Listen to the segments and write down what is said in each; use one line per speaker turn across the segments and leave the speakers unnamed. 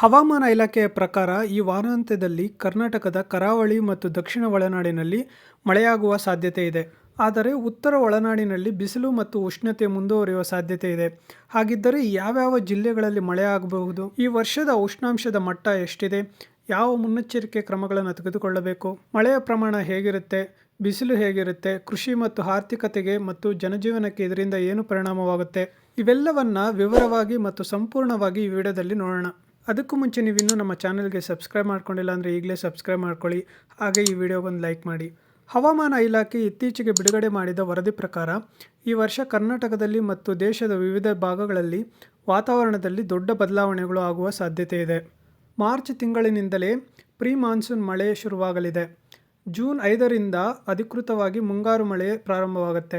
ಹವಾಮಾನ ಇಲಾಖೆಯ ಪ್ರಕಾರ ಈ ವಾರಾಂತ್ಯದಲ್ಲಿ ಕರ್ನಾಟಕದ ಕರಾವಳಿ ಮತ್ತು ದಕ್ಷಿಣ ಒಳನಾಡಿನಲ್ಲಿ ಮಳೆಯಾಗುವ ಸಾಧ್ಯತೆ ಇದೆ. ಆದರೆ ಉತ್ತರ ಒಳನಾಡಿನಲ್ಲಿ ಬಿಸಿಲು ಮತ್ತು ಉಷ್ಣತೆ ಮುಂದುವರಿಯುವ ಸಾಧ್ಯತೆ ಇದೆ. ಹಾಗಿದ್ದರೆ ಯಾವ್ಯಾವ ಜಿಲ್ಲೆಗಳಲ್ಲಿ ಮಳೆ ಆಗಬಹುದು ಈ ವರ್ಷದ ಉಷ್ಣಾಂಶದ ಮಟ್ಟ ಎಷ್ಟಿದೆ? ಯಾವ ಮುನ್ನೆಚ್ಚರಿಕೆ ಕ್ರಮಗಳನ್ನು ತೆಗೆದುಕೊಳ್ಳಬೇಕು? ಮಳೆಯ ಪ್ರಮಾಣ ಹೇಗಿರುತ್ತೆ? ಬಿಸಿಲು ಹೇಗಿರುತ್ತೆ? ಕೃಷಿ ಮತ್ತು ಆರ್ಥಿಕತೆಗೆ ಮತ್ತು ಜನಜೀವನಕ್ಕೆ ಇದರಿಂದ ಏನು ಪರಿಣಾಮವಾಗುತ್ತೆ? ಇವೆಲ್ಲವನ್ನ ವಿವರವಾಗಿ ಮತ್ತು ಸಂಪೂರ್ಣವಾಗಿ ಈ ವಿಡಿಯೋದಲ್ಲಿ ನೋಡೋಣ. ಅದಕ್ಕೂ ಮುಂಚೆ ನೀವು ಇನ್ನೂ ನಮ್ಮ ಚಾನಲ್ಗೆ ಸಬ್ಸ್ಕ್ರೈಬ್ ಮಾಡ್ಕೊಂಡಿಲ್ಲ ಅಂದರೆ ಈಗಲೇ ಸಬ್ಸ್ಕ್ರೈಬ್ ಮಾಡ್ಕೊಳ್ಳಿ. ಹಾಗೆ ಈ ವಿಡಿಯೋಗೊಂದು ಲೈಕ್ ಮಾಡಿ. ಹವಾಮಾನ ಇಲಾಖೆ ಇತ್ತೀಚೆಗೆ ಬಿಡುಗಡೆ ಮಾಡಿದ ವರದಿ ಪ್ರಕಾರ, ಈ ವರ್ಷ ಕರ್ನಾಟಕದಲ್ಲಿ ಮತ್ತು ದೇಶದ ವಿವಿಧ ಭಾಗಗಳಲ್ಲಿ ವಾತಾವರಣದಲ್ಲಿ ದೊಡ್ಡ ಬದಲಾವಣೆಗಳು ಆಗುವ ಸಾಧ್ಯತೆ ಇದೆ. ಮಾರ್ಚ್ ತಿಂಗಳಿನಿಂದಲೇ ಪ್ರೀ ಮಾನ್ಸೂನ್ ಮಳೆ ಶುರುವಾಗಲಿದೆ. ಜೂನ್ ಐದರಿಂದ ಅಧಿಕೃತವಾಗಿ ಮುಂಗಾರು ಮಳೆ ಪ್ರಾರಂಭವಾಗುತ್ತೆ.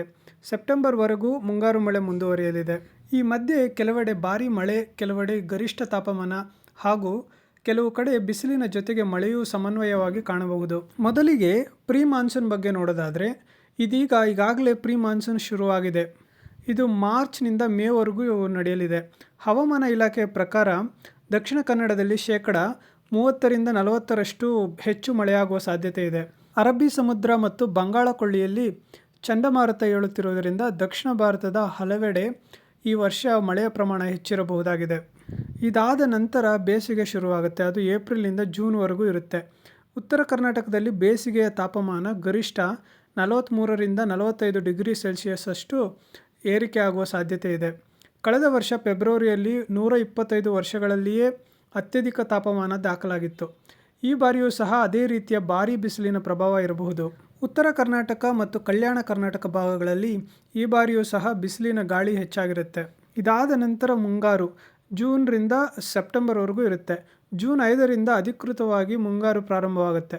ಸೆಪ್ಟೆಂಬರ್ವರೆಗೂ ಮುಂಗಾರು ಮಳೆ ಮುಂದುವರಿಯಲಿದೆ. ಈ ಮಧ್ಯೆ ಕೆಲವೆಡೆ ಭಾರೀ ಮಳೆ, ಕೆಲವೆಡೆ ಗರಿಷ್ಠ ತಾಪಮಾನ ಹಾಗೂ ಕೆಲವು ಕಡೆ ಬಿಸಿಲಿನ ಜೊತೆಗೆ ಮಳೆಯೂ ಸಮನ್ವಯವಾಗಿ ಕಾಣಬಹುದು. ಮೊದಲಿಗೆ ಪ್ರೀ ಮಾನ್ಸೂನ್ ಬಗ್ಗೆ ನೋಡೋದಾದರೆ, ಇದೀಗ ಈಗಾಗಲೇ ಪ್ರೀ ಮಾನ್ಸೂನ್ ಶುರುವಾಗಿದೆ. ಇದು ಮಾರ್ಚ್ನಿಂದ ಮೇವರೆಗೂ ನಡೆಯಲಿದೆ. ಹವಾಮಾನ ಇಲಾಖೆಯ ಪ್ರಕಾರ, ದಕ್ಷಿಣ ಕನ್ನಡದಲ್ಲಿ ಶೇಕಡ ಮೂವತ್ತರಿಂದ ನಲವತ್ತರಷ್ಟು ಹೆಚ್ಚು ಮಳೆಯಾಗುವ ಸಾಧ್ಯತೆ ಇದೆ. ಅರಬ್ಬಿ ಸಮುದ್ರ ಮತ್ತು ಬಂಗಾಳ ಕೊಳ್ಳಿಯಲ್ಲಿ ಚಂಡಮಾರುತ ಏಳುತ್ತಿರುವುದರಿಂದ ದಕ್ಷಿಣ ಭಾರತದ ಹಲವೆಡೆ ಈ ವರ್ಷ ಮಳೆಯ ಪ್ರಮಾಣ ಹೆಚ್ಚಿರಬಹುದಾಗಿದೆ. ಇದಾದ ನಂತರ ಬೇಸಿಗೆ ಶುರುವಾಗುತ್ತೆ. ಅದು ಏಪ್ರಿಲಿಂದ ಜೂನ್ವರೆಗೂ ಇರುತ್ತೆ. ಉತ್ತರ ಕರ್ನಾಟಕದಲ್ಲಿ ಬೇಸಿಗೆಯ ತಾಪಮಾನ ಗರಿಷ್ಠ ನಲವತ್ತ್ಮೂರರಿಂದ ನಲವತ್ತೈದು ಡಿಗ್ರಿ ಸೆಲ್ಸಿಯಸ್ ಅಷ್ಟು ಏರಿಕೆ ಆಗುವ ಸಾಧ್ಯತೆ ಇದೆ. ಕಳೆದ ವರ್ಷ ಫೆಬ್ರವರಿಯಲ್ಲಿ ನೂರ ಇಪ್ಪತ್ತೈದು ವರ್ಷಗಳಲ್ಲಿಯೇ ಅತ್ಯಧಿಕ ತಾಪಮಾನ ದಾಖಲಾಗಿತ್ತು. ಈ ಬಾರಿಯೂ ಸಹ ಅದೇ ರೀತಿಯ ಭಾರೀ ಬಿಸಿಲಿನ ಪ್ರಭಾವ ಇರಬಹುದು. ಉತ್ತರ ಕರ್ನಾಟಕ ಮತ್ತು ಕಲ್ಯಾಣ ಕರ್ನಾಟಕ ಭಾಗಗಳಲ್ಲಿ ಈ ಬಾರಿಯೂ ಸಹ ಬಿಸಿಲಿನ ಗಾಳಿ ಹೆಚ್ಚಾಗಿರುತ್ತೆ. ಇದಾದ ನಂತರ ಮುಂಗಾರು ಜೂನ್ರಿಂದ ಸೆಪ್ಟೆಂಬರ್ವರೆಗೂ ಇರುತ್ತೆ. ಜೂನ್ ಐದರಿಂದ ಅಧಿಕೃತವಾಗಿ ಮುಂಗಾರು ಪ್ರಾರಂಭವಾಗುತ್ತೆ.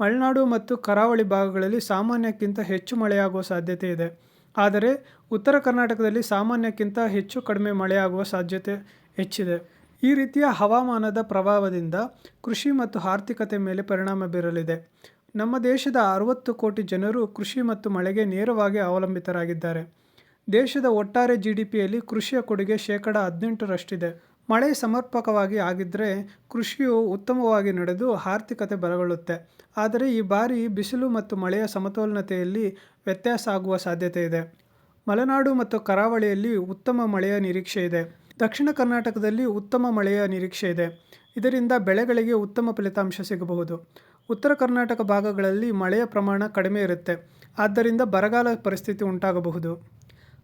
ಮಲೆನಾಡು ಮತ್ತು ಕರಾವಳಿ ಭಾಗಗಳಲ್ಲಿ ಸಾಮಾನ್ಯಕ್ಕಿಂತ ಹೆಚ್ಚು ಮಳೆಯಾಗುವ ಸಾಧ್ಯತೆ ಇದೆ. ಆದರೆ ಉತ್ತರ ಕರ್ನಾಟಕದಲ್ಲಿ ಸಾಮಾನ್ಯಕ್ಕಿಂತ ಹೆಚ್ಚು ಕಡಿಮೆ ಮಳೆಯಾಗುವ ಸಾಧ್ಯತೆ ಹೆಚ್ಚಿದೆ. ಈ ರೀತಿಯ ಹವಾಮಾನದ ಪ್ರಭಾವದಿಂದ ಕೃಷಿ ಮತ್ತು ಆರ್ಥಿಕತೆ ಮೇಲೆ ಪರಿಣಾಮ ಬೀರಲಿದೆ. ನಮ್ಮ ದೇಶದ ಅರವತ್ತು ಕೋಟಿ ಜನರು ಕೃಷಿ ಮತ್ತು ಮಳೆಗೆ ನೇರವಾಗಿ ಅವಲಂಬಿತರಾಗಿದ್ದಾರೆ. ದೇಶದ ಒಟ್ಟಾರೆ ಜಿ ಡಿ ಪಿಯಲ್ಲಿ ಕೃಷಿಯ ಕೊಡುಗೆ ಶೇಕಡ ಹದಿನೆಂಟರಷ್ಟಿದೆ. ಮಳೆ ಸಮರ್ಪಕವಾಗಿ ಆಗಿದ್ದರೆ ಕೃಷಿಯು ಉತ್ತಮವಾಗಿ ನಡೆದು ಆರ್ಥಿಕತೆ ಬಲಗೊಳ್ಳುತ್ತೆ. ಆದರೆ ಈ ಬಾರಿ ಬಿಸಿಲು ಮತ್ತು ಮಳೆಯ ಸಮತೋಲನತೆಯಲ್ಲಿ ವ್ಯತ್ಯಾಸ ಆಗುವ ಸಾಧ್ಯತೆ ಇದೆ. ಮಲೆನಾಡು ಮತ್ತು ಕರಾವಳಿಯಲ್ಲಿ ಉತ್ತಮ ಮಳೆಯ ನಿರೀಕ್ಷೆ ಇದೆ. ದಕ್ಷಿಣ ಕರ್ನಾಟಕದಲ್ಲಿ ಉತ್ತಮ ಮಳೆಯ ನಿರೀಕ್ಷೆ ಇದೆ. ಇದರಿಂದ ಬೆಳೆಗಳಿಗೆ ಉತ್ತಮ ಫಲಿತಾಂಶ ಸಿಗಬಹುದು. ಉತ್ತರ ಕರ್ನಾಟಕ ಭಾಗಗಳಲ್ಲಿ ಮಳೆಯ ಪ್ರಮಾಣ ಕಡಿಮೆ ಇರುತ್ತೆ. ಆದ್ದರಿಂದ ಬರಗಾಲ ಪರಿಸ್ಥಿತಿ ಉಂಟಾಗಬಹುದು.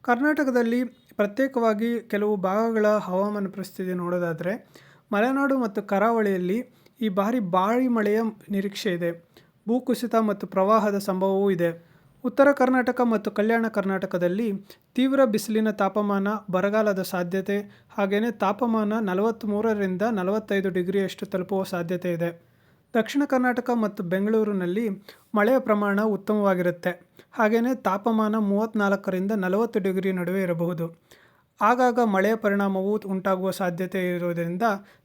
ಕರ್ನಾಟಕದಲ್ಲಿ ಪ್ರತ್ಯೇಕವಾಗಿ ಕೆಲವು ಭಾಗಗಳ ಹವಾಮಾನ ಪರಿಸ್ಥಿತಿ ನೋಡೋದಾದರೆ, ಮಲೆನಾಡು ಮತ್ತು ಕರಾವಳಿಯಲ್ಲಿ ಈ ಬಾರಿ ಭಾರಿ ಮಳೆಯ ನಿರೀಕ್ಷೆ ಇದೆ. ಭೂಕುಸಿತ ಮತ್ತು ಪ್ರವಾಹದ ಸಂಭವವೂ ಇದೆ. ಉತ್ತರ ಕರ್ನಾಟಕ ಮತ್ತು ಕಲ್ಯಾಣ ಕರ್ನಾಟಕದಲ್ಲಿ ತೀವ್ರ ಬಿಸಿಲಿನ ತಾಪಮಾನ ಬರಗಾಲದ ಸಾಧ್ಯತೆ ಹಾಗೆಯೇ ತಾಪಮಾನ ನಲವತ್ತ್ಮೂರರಿಂದ ನಲವತ್ತೈದು ಡಿಗ್ರಿಯಷ್ಟು ತಲುಪುವ ಸಾಧ್ಯತೆ ಇದೆ. ದಕ್ಷಿಣ ಕರ್ನಾಟಕ ಮತ್ತು ಬೆಂಗಳೂರಿನಲ್ಲಿ ಮಳೆಯ ಪ್ರಮಾಣ ಉತ್ತಮವಾಗಿರುತ್ತೆ. ಹಾಗೆಯೇ ತಾಪಮಾನ ಮೂವತ್ತ್ನಾಲ್ಕರಿಂದ ನಲವತ್ತು ಡಿಗ್ರಿ ನಡುವೆ ಇರಬಹುದು. ಆಗಾಗ ಮಳೆಯ ಪರಿಣಾಮವು ಉಂಟಾಗುವ ಸಾಧ್ಯತೆ ಇರುವುದರಿಂದ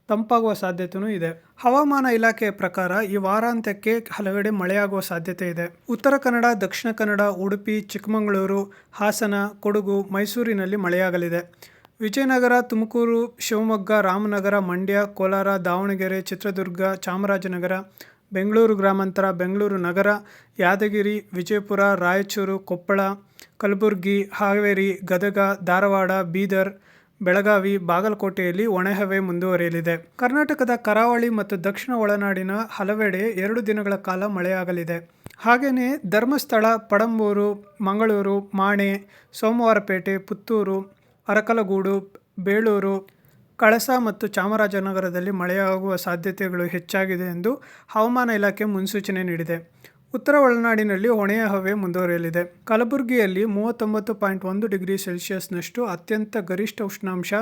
ತಂಪಾಗುವ ಸಾಧ್ಯತೆಯೂ ಇದೆ. ಹವಾಮಾನ ಇಲಾಖೆಯ ಪ್ರಕಾರ ಈ ವಾರಾಂತ್ಯಕ್ಕೆ ಹಲವೆಡೆ ಮಳೆಯಾಗುವ ಸಾಧ್ಯತೆ ಇದೆ. ಉತ್ತರ ಕನ್ನಡ, ದಕ್ಷಿಣ ಕನ್ನಡ, ಉಡುಪಿ, ಚಿಕ್ಕಮಗಳೂರು, ಹಾಸನ, ಕೊಡಗು, ಮೈಸೂರಿನಲ್ಲಿ ಮಳೆಯಾಗಲಿದೆ. ವಿಜಯನಗರ, ತುಮಕೂರು, ಶಿವಮೊಗ್ಗ, ರಾಮನಗರ, ಮಂಡ್ಯ, ಕೋಲಾರ, ದಾವಣಗೆರೆ, ಚಿತ್ರದುರ್ಗ, ಚಾಮರಾಜನಗರ, ಬೆಂಗಳೂರು ಗ್ರಾಮಾಂತರ, ಬೆಂಗಳೂರು ನಗರ, ಯಾದಗಿರಿ, ವಿಜಯಪುರ, ರಾಯಚೂರು, ಕೊಪ್ಪಳ, ಕಲಬುರಗಿ, ಹಾವೇರಿ, ಗದಗ, ಧಾರವಾಡ, ಬೀದರ್, ಬೆಳಗಾವಿ, ಬಾಗಲಕೋಟೆಯಲ್ಲಿ ಒಣಹವೆ ಮುಂದುವರಿಯಲಿದೆ. ಕರ್ನಾಟಕದ ಕರಾವಳಿ ಮತ್ತು ದಕ್ಷಿಣ ಒಳನಾಡಿನ ಹಲವೆಡೆ ಎರಡು ದಿನಗಳ ಕಾಲ ಮಳೆಯಾಗಲಿದೆ. ಹಾಗೆಯೇ ಧರ್ಮಸ್ಥಳ, ಪಡಂಬೂರು, ಮಂಗಳೂರು, ಮಾಣೆ, ಸೋಮವಾರಪೇಟೆ, ಪುತ್ತೂರು ಅರಕಲಗೂಡು, ಬೇಳೂರು, ಕಳಸ ಮತ್ತು ಚಾಮರಾಜನಗರದಲ್ಲಿ ಮಳೆಯಾಗುವ ಸಾಧ್ಯತೆಗಳು ಹೆಚ್ಚಾಗಿದೆ ಎಂದು ಹವಾಮಾನ ಇಲಾಖೆ ಮುನ್ಸೂಚನೆ ನೀಡಿದೆ. ಉತ್ತರ ಒಳನಾಡಿನಲ್ಲಿ ಹೊಣೆಯ ಹವೆ ಮುಂದುವರಿಯಲಿದೆ. ಕಲಬುರಗಿಯಲ್ಲಿ ಮೂವತ್ತೊಂಬತ್ತು ಪಾಯಿಂಟ್ ಒಂದು ಡಿಗ್ರಿ ಸೆಲ್ಸಿಯಸ್ನಷ್ಟು ಅತ್ಯಂತ ಗರಿಷ್ಠ ಉಷ್ಣಾಂಶ.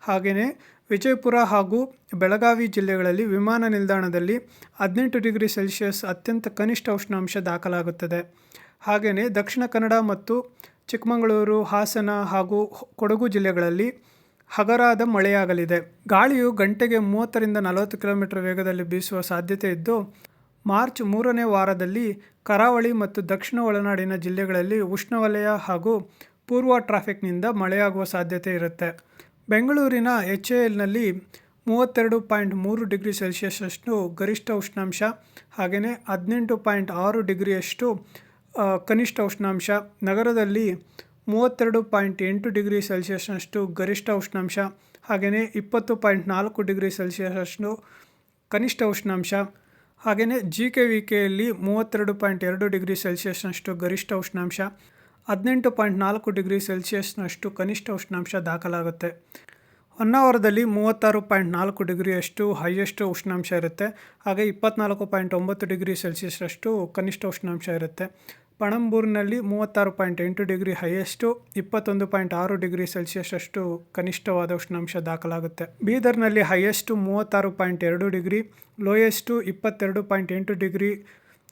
ಹಾಗೆಯೇ ವಿಜಯಪುರ ಹಾಗೂ ಬೆಳಗಾವಿ ಜಿಲ್ಲೆಗಳಲ್ಲಿ ವಿಮಾನ ನಿಲ್ದಾಣದಲ್ಲಿ ಹದಿನೆಂಟು ಡಿಗ್ರಿ ಸೆಲ್ಸಿಯಸ್ ಅತ್ಯಂತ ಕನಿಷ್ಠ ಉಷ್ಣಾಂಶ ದಾಖಲಾಗುತ್ತದೆ. ಹಾಗೆಯೇ ದಕ್ಷಿಣ ಕನ್ನಡ ಮತ್ತು ಚಿಕ್ಕಮಗಳೂರು, ಹಾಸನ ಹಾಗೂ ಕೊಡಗು ಜಿಲ್ಲೆಗಳಲ್ಲಿ ಹಗರಾದ ಮಳೆಯಾಗಲಿದೆ. ಗಾಳಿಯು ಗಂಟೆಗೆ ಮೂವತ್ತರಿಂದ ನಲವತ್ತು ಕಿಲೋಮೀಟರ್ ವೇಗದಲ್ಲಿ ಬೀಸುವ ಸಾಧ್ಯತೆ ಇದ್ದು, ಮಾರ್ಚ್ ಮೂರನೇ ವಾರದಲ್ಲಿ ಕರಾವಳಿ ಮತ್ತು ದಕ್ಷಿಣ ಒಳನಾಡಿನ ಜಿಲ್ಲೆಗಳಲ್ಲಿ ಉಷ್ಣವಲಯ ಹಾಗೂ ಪೂರ್ವ ಟ್ರಾಫಿಕ್ನಿಂದ ಮಳೆಯಾಗುವ ಸಾಧ್ಯತೆ ಇರುತ್ತೆ. ಬೆಂಗಳೂರಿನ ಎಚ್ ಎ ಎಲ್ನಲ್ಲಿ ಮೂವತ್ತೆರಡು ಪಾಯಿಂಟ್ ಮೂರು ಡಿಗ್ರಿ ಸೆಲ್ಸಿಯಸ್ಸಷ್ಟು ಗರಿಷ್ಠ ಉಷ್ಣಾಂಶ, ಹಾಗೆಯೇ ಹದಿನೆಂಟು ಪಾಯಿಂಟ್ ಆರು ಡಿಗ್ರಿಯಷ್ಟು ಕನಿಷ್ಠ ಉಷ್ಣಾಂಶ ನಗರದಲ್ಲಿ ಮೂವತ್ತೆರಡು ಪಾಯಿಂಟ್ ಎಂಟು ಡಿಗ್ರಿ ಸೆಲ್ಸಿಯಸ್ನಷ್ಟು ಗರಿಷ್ಠ ಉಷ್ಣಾಂಶ, ಹಾಗೆಯೇ ಇಪ್ಪತ್ತು ಪಾಯಿಂಟ್ ನಾಲ್ಕು ಡಿಗ್ರಿ ಸೆಲ್ಸಿಯಸ್ನಷ್ಟು ಕನಿಷ್ಠ ಉಷ್ಣಾಂಶ, ಹಾಗೆಯೇ ಜಿ ಕೆ ವಿ ಕೆಯಲ್ಲಿ ಮೂವತ್ತೆರಡು ಪಾಯಿಂಟ್ ಎರಡು ಡಿಗ್ರಿ ಸೆಲ್ಸಿಯಸ್ನಷ್ಟು ಗರಿಷ್ಠ ಉಷ್ಣಾಂಶ, ಹದಿನೆಂಟು ಪಾಯಿಂಟ್ ನಾಲ್ಕು ಡಿಗ್ರಿ ಸೆಲ್ಸಿಯಸ್ನಷ್ಟು ಕನಿಷ್ಠ ಉಷ್ಣಾಂಶ ದಾಖಲಾಗುತ್ತೆ. ಹೊನ್ನಾವರದಲ್ಲಿ ಮೂವತ್ತಾರು ಪಾಯಿಂಟ್ ನಾಲ್ಕು ಡಿಗ್ರಿಯಷ್ಟು ಹೈಯೆಸ್ಟ್ ಉಷ್ಣಾಂಶ ಇರುತ್ತೆ, ಹಾಗೆ ಇಪ್ಪತ್ನಾಲ್ಕು ಪಾಯಿಂಟ್ ಒಂಬತ್ತು ಡಿಗ್ರಿ ಸೆಲ್ಸಿಯಸ್ನಷ್ಟು ಕನಿಷ್ಠ ಉಷ್ಣಾಂಶ ಇರುತ್ತೆ. ಪಣಂಬೂರಿನಲ್ಲಿ ಮೂವತ್ತಾರು ಪಾಯಿಂಟ್ ಎಂಟು ಡಿಗ್ರಿ ಹೈಯೆಸ್ಟು ಇಪ್ಪತ್ತೊಂದು ಪಾಯಿಂಟ್ ಆರು ಡಿಗ್ರಿ ಸೆಲ್ಸಿಯಸ್ರಷ್ಟು ಕನಿಷ್ಠವಾದ ಉಷ್ಣಾಂಶ ದಾಖಲಾಗುತ್ತೆ. ಬೀದರ್ನಲ್ಲಿ ಹೈಯೆಸ್ಟು ಮೂವತ್ತಾರು ಪಾಯಿಂಟ್ ಎರಡು ಡಿಗ್ರಿ ಲೋಯೆಸ್ಟು ಇಪ್ಪತ್ತೆರಡು ಪಾಯಿಂಟ್ ಎಂಟು ಡಿಗ್ರಿ,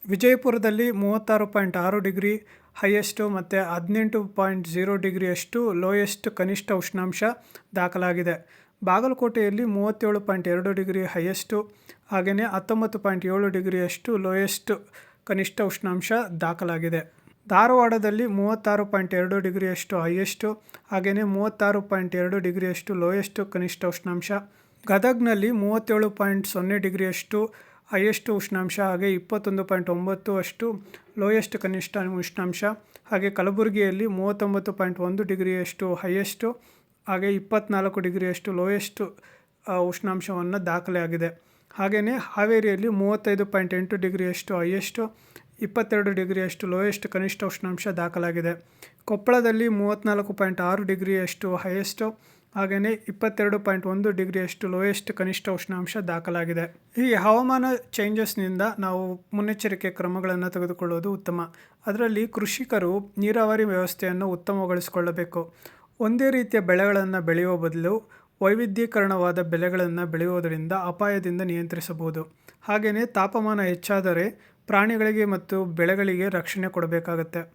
ವಿಜಯಪುರದಲ್ಲಿ ಮೂವತ್ತಾರು ಪಾಯಿಂಟ್ ಆರು ಡಿಗ್ರಿ ಹೈಯೆಸ್ಟು ಮತ್ತು ಹದಿನೆಂಟು ಪಾಯಿಂಟ್ ಝೀರೋ ಡಿಗ್ರಿಯಷ್ಟು ಲೋಯೆಸ್ಟ್ ಕನಿಷ್ಠ ಉಷ್ಣಾಂಶ ದಾಖಲಾಗಿದೆ. ಬಾಗಲಕೋಟೆಯಲ್ಲಿ ಮೂವತ್ತೇಳು ಪಾಯಿಂಟ್ ಎರಡು ಡಿಗ್ರಿ ಹೈಯೆಸ್ಟು ಹಾಗೆಯೇ ಹತ್ತೊಂಬತ್ತು ಪಾಯಿಂಟ್ ಏಳು ಡಿಗ್ರಿಯಷ್ಟು ಲೋಯೆಸ್ಟ್ ಕನಿಷ್ಠ ಉಷ್ಣಾಂಶ ದಾಖಲಾಗಿದೆ. ಧಾರವಾಡದಲ್ಲಿ ಮೂವತ್ತಾರು ಪಾಯಿಂಟ್ ಎರಡು ಡಿಗ್ರಿಯಷ್ಟು ಹೈಯೆಸ್ಟು, ಹಾಗೆಯೇ ಮೂವತ್ತಾರು ಪಾಯಿಂಟ್ ಎರಡು ಡಿಗ್ರಿಯಷ್ಟು ಲೋಯೆಸ್ಟು ಕನಿಷ್ಠ ಉಷ್ಣಾಂಶ. ಗದಗ್ನಲ್ಲಿ ಮೂವತ್ತೇಳು ಪಾಯಿಂಟ್ ಸೊನ್ನೆ ಡಿಗ್ರಿಯಷ್ಟು ಹೈಯೆಸ್ಟು ಉಷ್ಣಾಂಶ, ಹಾಗೆ ಇಪ್ಪತ್ತೊಂದು ಪಾಯಿಂಟ್ ಒಂಬತ್ತು ಅಷ್ಟು ಲೋಯೆಸ್ಟ್ ಕನಿಷ್ಠ ಉಷ್ಣಾಂಶ, ಹಾಗೆ ಕಲಬುರಗಿಯಲ್ಲಿ ಮೂವತ್ತೊಂಬತ್ತು ಪಾಯಿಂಟ್ ಒಂದು ಡಿಗ್ರಿಯಷ್ಟು ಹೈಯೆಸ್ಟು, ಹಾಗೆ ಇಪ್ಪತ್ನಾಲ್ಕು ಡಿಗ್ರಿಯಷ್ಟು ಲೋಯೆಸ್ಟು ಉಷ್ಣಾಂಶವನ್ನು ದಾಖಲೆಯಾಗಿದೆ. ಹಾಗೆಯೇ ಹಾವೇರಿಯಲ್ಲಿ ಮೂವತ್ತೈದು ಪಾಯಿಂಟ್ ಎಂಟು ಡಿಗ್ರಿಯಷ್ಟು ಹೈಯೆಸ್ಟು, ಇಪ್ಪತ್ತೆರಡು ಡಿಗ್ರಿಯಷ್ಟು ಲೋಯೆಸ್ಟ್ ಕನಿಷ್ಠ ಉಷ್ಣಾಂಶ ದಾಖಲಾಗಿದೆ. ಕೊಪ್ಪಳದಲ್ಲಿ ಮೂವತ್ತ್ನಾಲ್ಕು ಪಾಯಿಂಟ್ ಆರು ಡಿಗ್ರಿಯಷ್ಟು ಹೈಯೆಸ್ಟು, ಹಾಗೆಯೇ ಇಪ್ಪತ್ತೆರಡು ಪಾಯಿಂಟ್ ಒಂದು ಡಿಗ್ರಿಯಷ್ಟು ಲೋಯೆಸ್ಟ್ ಕನಿಷ್ಠ ಉಷ್ಣಾಂಶ ದಾಖಲಾಗಿದೆ. ಈ ಹವಾಮಾನ ಚೇಂಜಸ್ನಿಂದ ನಾವು ಮುನ್ನೆಚ್ಚರಿಕೆ ಕ್ರಮಗಳನ್ನು ತೆಗೆದುಕೊಳ್ಳುವುದು ಉತ್ತಮ. ಅದರಲ್ಲಿ ಕೃಷಿಕರು ನೀರಾವರಿ ವ್ಯವಸ್ಥೆಯನ್ನು ಉತ್ತಮಗೊಳಿಸಿಕೊಳ್ಳಬೇಕು. ಒಂದೇ ರೀತಿಯ ಬೆಳೆಗಳನ್ನು ಬೆಳೆಯುವ ಬದಲು ವೈವಿಧ್ಯೀಕರಣವಾದ ಬೆಳೆಗಳನ್ನು ಬೆಳೆಯುವುದರಿಂದ ಅಪಾಯದಿಂದ ನಿಯಂತ್ರಿಸಬಹುದು. ಹಾಗೆಯೇ ತಾಪಮಾನ ಹೆಚ್ಚಾದರೆ ಪ್ರಾಣಿಗಳಿಗೆ ಮತ್ತು ಬೆಳೆಗಳಿಗೆ ರಕ್ಷಣೆ ಕೊಡಬೇಕಾಗತ್ತೆ.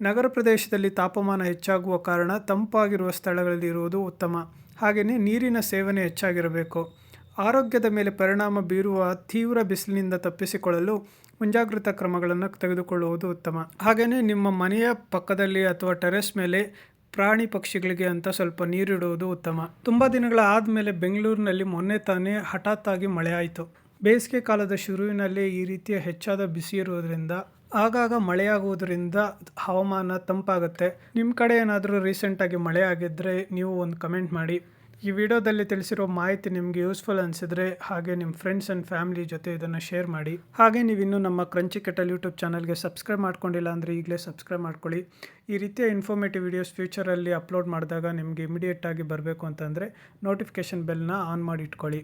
ನಗರ ಪ್ರದೇಶದಲ್ಲಿ ತಾಪಮಾನ ಹೆಚ್ಚಾಗುವ ಕಾರಣ ತಂಪಾಗಿರುವ ಸ್ಥಳಗಳಲ್ಲಿ ಇರುವುದು ಉತ್ತಮ. ಹಾಗೆಯೇ ನೀರಿನ ಸೇವನೆ ಹೆಚ್ಚಾಗಿರಬೇಕು. ಆರೋಗ್ಯದ ಮೇಲೆ ಪರಿಣಾಮ ಬೀರುವ ತೀವ್ರ ಬಿಸಿಲಿನಿಂದ ತಪ್ಪಿಸಿಕೊಳ್ಳಲು ಮುಂಜಾಗ್ರತಾ ಕ್ರಮಗಳನ್ನು ತೆಗೆದುಕೊಳ್ಳುವುದು ಉತ್ತಮ. ಹಾಗೆಯೇ ನಿಮ್ಮ ಮನೆಯ ಪಕ್ಕದಲ್ಲಿ ಅಥವಾ ಟೆರೆಸ್ ಮೇಲೆ ಪ್ರಾಣಿ ಪಕ್ಷಿಗಳಿಗೆ ಅಂತ ಸ್ವಲ್ಪ ನೀರಿಡುವುದು ಉತ್ತಮ. ತುಂಬ ದಿನಗಳ ಆದಮೇಲೆ ಬೆಂಗಳೂರಿನಲ್ಲಿ ಮೊನ್ನೆ ತಾನೇ ಹಠಾತ್ತಾಗಿ ಮಳೆ ಆಯಿತು. ಬೇಸಿಗೆ ಕಾಲದ ಶುರುವಿನಲ್ಲಿ ಈ ರೀತಿಯ ಹೆಚ್ಚಾದ ಬಿಸಿ ಇರುವುದರಿಂದ, ಆಗಾಗ ಮಳೆಯಾಗುವುದರಿಂದ ಹವಾಮಾನ ತಂಪಾಗುತ್ತೆ. ನಿಮ್ಮ ಕಡೆ ಏನಾದರೂ ರೀಸೆಂಟಾಗಿ ಮಳೆ ಆಗಿದ್ದರೆ ನೀವು ಒಂದು ಕಮೆಂಟ್ ಮಾಡಿ. ಈ ವಿಡಿಯೋದಲ್ಲಿ ತಿಳಿಸಿರೋ ಮಾಹಿತಿ ನಿಮಗೆ ಯೂಸ್ಫುಲ್ ಅನಿಸಿದ್ರೆ ಹಾಗೆ ನಿಮ್ಮ ಫ್ರೆಂಡ್ಸ್ ಆ್ಯಂಡ್ ಫ್ಯಾಮಿಲಿ ಜೊತೆ ಇದನ್ನು ಶೇರ್ ಮಾಡಿ. ಹಾಗೆ ನೀವು ಇನ್ನೂ ನಮ್ಮ ಕ್ರಂಚಿ ಕೆಟಲ್ ಯೂಟ್ಯೂಬ್ ಚಾನಲ್ಗೆ ಸಬ್ಸ್ಕ್ರೈಬ್ ಮಾಡ್ಕೊಂಡಿಲ್ಲ ಅಂದರೆ ಈಗಲೇ ಸಬ್ಸ್ಕ್ರೈಬ್ ಮಾಡ್ಕೊಳ್ಳಿ. ಈ ರೀತಿಯ ಇನ್ಫಾರ್ಮೇಟಿವ್ ವೀಡಿಯೋಸ್ ಫ್ಯೂಚರಲ್ಲಿ ಅಪ್ಲೋಡ್ ಮಾಡಿದಾಗ ನಿಮಗೆ ಇಮಿಡಿಯೇಟಾಗಿ ಬರಬೇಕು ಅಂತಂದರೆ ನೋಟಿಫಿಕೇಷನ್ ಬೆಲ್ನ ಆನ್ ಮಾಡಿ ಇಟ್ಕೊಳ್ಳಿ.